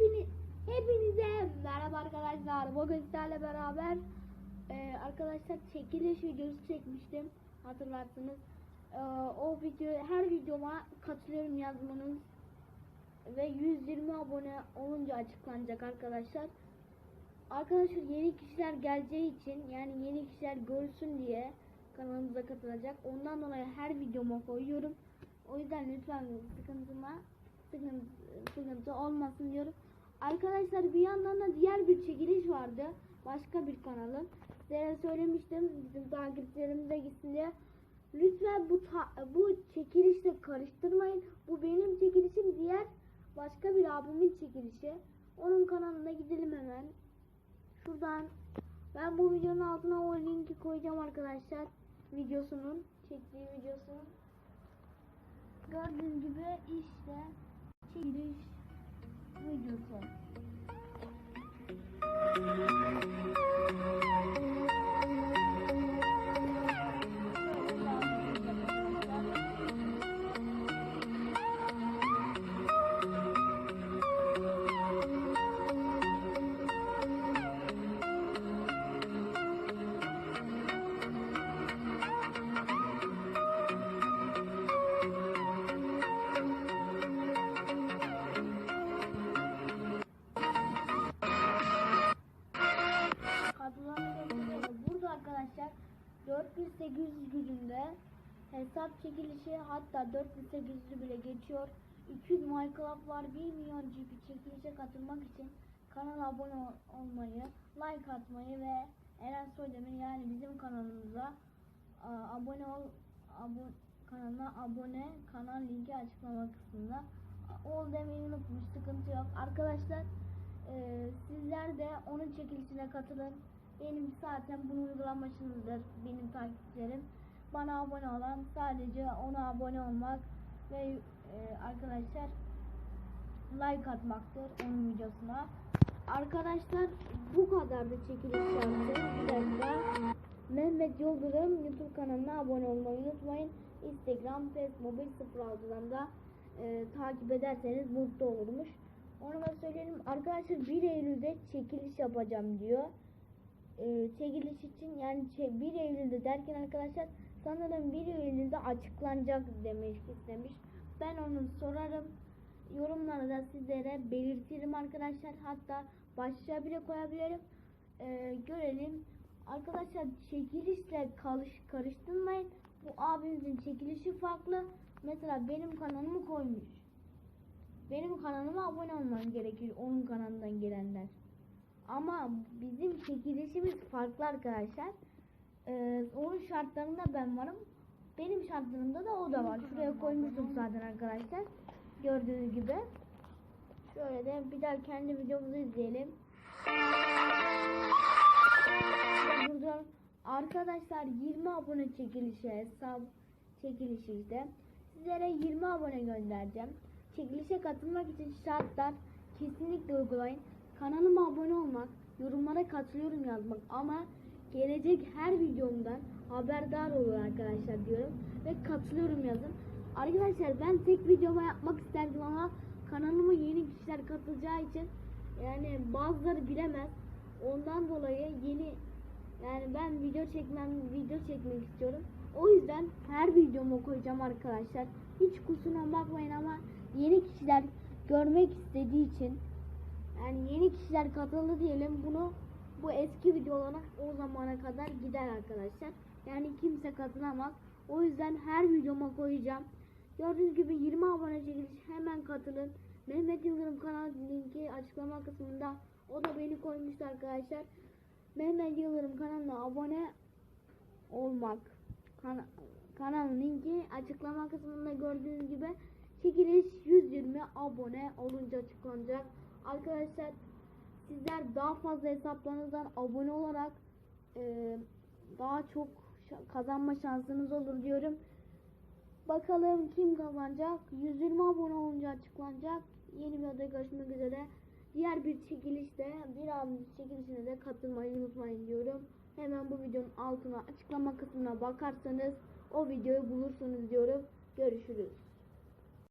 Hepiniz, hepinize merhaba arkadaşlar. Bugün sizlerle beraber e, arkadaşlar çekiliş videosu çekmiştim. Hatırlarsınız. E, o video her videoma katılıyorum yazmanız ve 120 abone olunca açıklanacak arkadaşlar. Arkadaşlar yeni kişiler geleceği için yani yeni kişiler görsün diye kanalımıza katılacak. Ondan dolayı her videoma koyuyorum. O yüzden lütfen sıkıntıma sıkıntı, sıkıntı olmasın diyorum. Arkadaşlar bir yandan da diğer bir çekiliş vardı. Başka bir kanalın. Size söylemiştim bizim takipçilerimize gitsin diye. Lütfen bu bu çekilişle karıştırmayın. Bu benim çekilişim diğer başka bir abimin çekilişi. Onun kanalına gidelim hemen. Şuradan ben bu videonun altına o linki koyacağım arkadaşlar. Videosunun çektiği videosunun. Gördüğünüz gibi işte çekiliş videosu. Katılanı 4800 gücünde hesap çekilişi hatta 4800'ü bile geçiyor. 200 Minecraft var. 1 milyon GP çekilişe katılmak için kanala abone ol- olmayı, like atmayı ve Eren Soydemir yani bizim kanalımıza abone ol abo, kanalına abone kanal linki açıklama kısmında ol demeyi unutmuş sıkıntı yok arkadaşlar ee, sizler de onun çekilişine katılın. Benim zaten bunu uygulamışsınızdır benim takipçilerim. Bana abone olan sadece ona abone olmak ve e, arkadaşlar like atmaktır onun videosuna. Arkadaşlar bu kadar da çekiliş yaptım. Bir dakika. Mehmet Yıldırım YouTube kanalına abone olmayı unutmayın. Instagram, Facebook, 06'dan da e, takip ederseniz mutlu olurmuş. Onu da söyleyelim. Arkadaşlar 1 Eylül'de çekiliş yapacağım diyor. Ee, çekiliş için yani şey, 1 Eylül'de derken arkadaşlar sanırım 1 Eylül'de açıklanacak demek istemiş. Ben onu sorarım. Yorumlara da sizlere belirtirim arkadaşlar. Hatta başlığa bile koyabilirim. Ee, görelim. Arkadaşlar çekilişle karış, karıştırmayın. Bu abimizin çekilişi farklı. Mesela benim kanalımı koymuş. Benim kanalıma abone olman gerekir onun kanalından gelenler. Ama bizim çekilişimiz farklı arkadaşlar. Ee, onun şartlarında ben varım. Benim şartlarımda da o da var. Şuraya koymuştum zaten arkadaşlar. Gördüğünüz gibi. Şöyle de bir daha kendi videomuzu izleyelim. İşte Burada arkadaşlar 20 abone çekilişi hesap çekilişi işte. Sizlere 20 abone göndereceğim. Çekilişe katılmak için şartlar kesinlikle uygulayın. Kanalıma abone olmak, yorumlara katılıyorum yazmak ama gelecek her videomdan haberdar olun arkadaşlar diyorum ve katılıyorum yazın. Arkadaşlar ben tek videoma yapmak isterdim ama kanalıma yeni kişiler katılacağı için yani bazıları bilemez. Ondan dolayı yeni yani ben video çekmem, video çekmek istiyorum. O yüzden her videomu koyacağım arkadaşlar. Hiç kusuruna bakmayın ama yeni kişiler görmek istediği için yani yeni kişiler katıldı diyelim bunu bu eski videolara o zamana kadar gider arkadaşlar. Yani kimse katılamaz. O yüzden her videoma koyacağım. Gördüğünüz gibi 20 abone çekiliş hemen katılın. Mehmet Yıldırım kanal linki açıklama kısmında. O da beni koymuştu arkadaşlar. Mehmet Yıldırım kanalına abone olmak. Kana kanalın linki açıklama kısmında gördüğünüz gibi çekiliş 120 abone olunca açıklanacak. Arkadaşlar sizler daha fazla hesaplarınızdan abone olarak e, daha çok kazanma şansınız olur diyorum. Bakalım kim kazanacak? 120 abone olunca açıklanacak. Yeni bir videoda görüşmek üzere. Diğer bir çekilişte, bir abimiz çekilişine de katılmayı unutmayın diyorum. Hemen bu videonun altına açıklama kısmına bakarsanız o videoyu bulursunuz diyorum. Görüşürüz.